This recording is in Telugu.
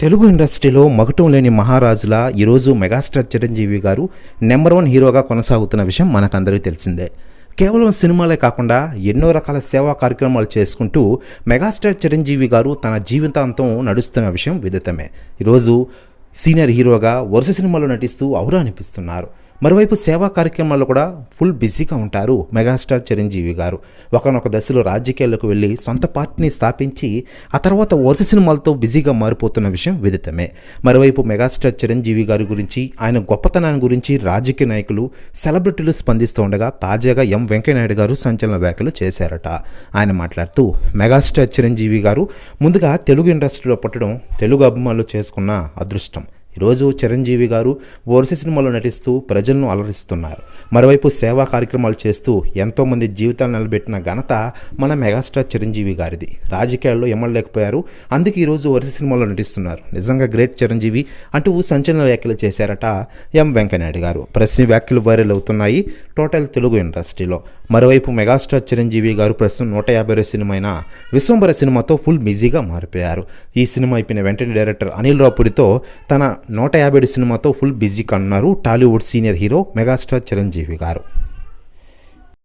తెలుగు ఇండస్ట్రీలో మగటం లేని మహారాజులా ఈరోజు మెగాస్టార్ చిరంజీవి గారు నెంబర్ వన్ హీరోగా కొనసాగుతున్న విషయం మనకందరికీ తెలిసిందే. కేవలం సినిమాలే కాకుండా ఎన్నో రకాల సేవా కార్యక్రమాలు చేసుకుంటూ మెగాస్టార్ చిరంజీవి గారు తన జీవితాంతం నడుస్తున్న విషయం విదితమే. ఈరోజు సీనియర్ హీరోగా వరుస సినిమాలో నటిస్తూ ఔరా అనిపిస్తున్నారు. మరోవైపు సేవా కార్యక్రమాల్లో కూడా ఫుల్ బిజీగా ఉంటారు మెగాస్టార్ చిరంజీవి గారు. ఒకనొక దశలో రాజకీయాల్లోకి వెళ్ళి సొంత పార్టీని స్థాపించి ఆ తర్వాత వరుస సినిమాలతో బిజీగా మారిపోతున్న విషయం విదితమే. మరోవైపు మెగాస్టార్ చిరంజీవి గారి గురించి ఆయన గొప్పతనాన్ని గురించి రాజకీయ నాయకులు సెలబ్రిటీలు స్పందిస్తూ ఉండగా తాజాగా ఎం వెంకయ్యనాయుడు గారు సంచలన వ్యాఖ్యలు చేశారట. ఆయన మాట్లాడుతూ మెగాస్టార్ చిరంజీవి గారు ముందుగా తెలుగు ఇండస్ట్రీలో పుట్టడం తెలుగు అభిమానులు చేసుకున్న అదృష్టం. ఈరోజు చిరంజీవి గారు వరుస సినిమాలో నటిస్తూ ప్రజలను అలరిస్తున్నారు. మరోవైపు సేవా కార్యక్రమాలు చేస్తూ ఎంతోమంది జీవితాలు నిలబెట్టిన ఘనత మన మెగాస్టార్ చిరంజీవి గారిది. రాజకీయాల్లో ఎమ్మలేకపోయారు అందుకే ఈరోజు వరుస సినిమాలో నటిస్తున్నారు. నిజంగా గ్రేట్ చిరంజీవి అంటూ సంచలన వ్యాఖ్యలు చేశారట ఎం వెంకయ్యనాయుడు గారు. ప్రశ్న వ్యాఖ్యలు వైరల్ అవుతున్నాయి టోటల్ తెలుగు ఇండస్ట్రీలో. మరోవైపు మెగాస్టార్ చిరంజీవి గారు ప్రస్తుతం నూట యాభై సినిమా అయిన విశ్వంబర సినిమాతో ఫుల్ బిజీగా మారిపోయారు. ఈ సినిమా అయిపోయిన వెంటనే డైరెక్టర్ అనిల్ రాపుడితో తన నూట యాభై ఏడు సినిమాతో ఫుల్ బిజీగా ఉన్నారు Tollywood senior hero megastar Chiranjeevi గారు.